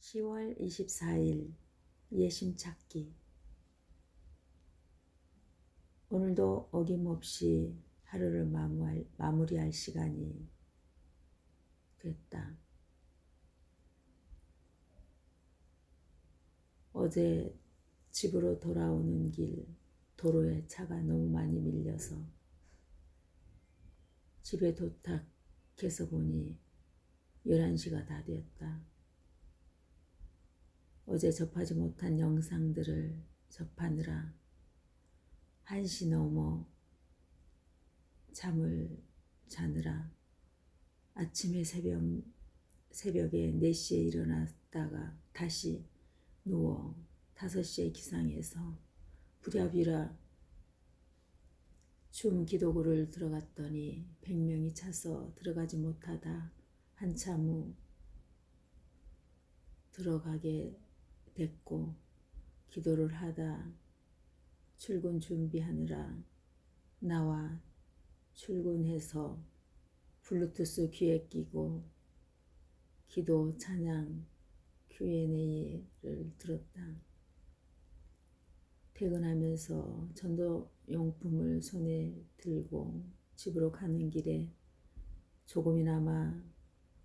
10월 24일 예심 찾기 오늘도 어김없이 하루를 마무할, 마무리할 시간이 됐다. 어제 집으로 돌아오는 길 도로에 차가 너무 많이 밀려서 집에 도착해서 보니 11시가 다 되었다. 어제 접하지 못한 영상들을 접하느라 1시 넘어 잠을 자느라 아침에 새벽, 새벽에 4시에 일어났다가 다시 누워 5시에 기상해서 부랴부랴 춤 기도구를 들어갔더니 100명이 차서 들어가지 못하다 한참 후 들어가게 됐고 기도를 하다 출근 준비하느라 나와 출근해서 블루투스 귀에 끼고 기도 찬양 Q&A를 들었다. 퇴근하면서 전도 용품을 손에 들고 집으로 가는 길에 조금이나마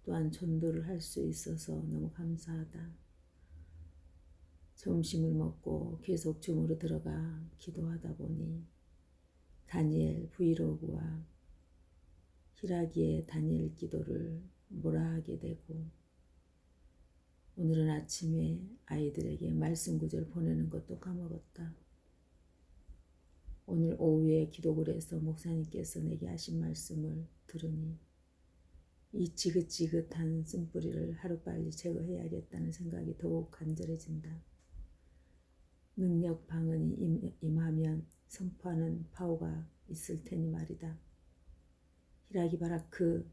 또한 전도를 할 수 있어서 너무 감사하다. 점심을 먹고 계속 줌으로 들어가 기도하다 보니 다니엘 브이로그와 히라기의 다니엘 기도를 몰아하게 되고 오늘은 아침에 아이들에게 말씀 구절 보내는 것도 까먹었다. 오늘 오후에 기도글에서 목사님께서 내게 하신 말씀을 들으니 이 지긋지긋한 쓴뿌리를 하루빨리 제거해야겠다는 생각이 더욱 간절해진다. 능력 방언이 임하면 선포하는 파워가 있을 테니 말이다. 히라기 바라크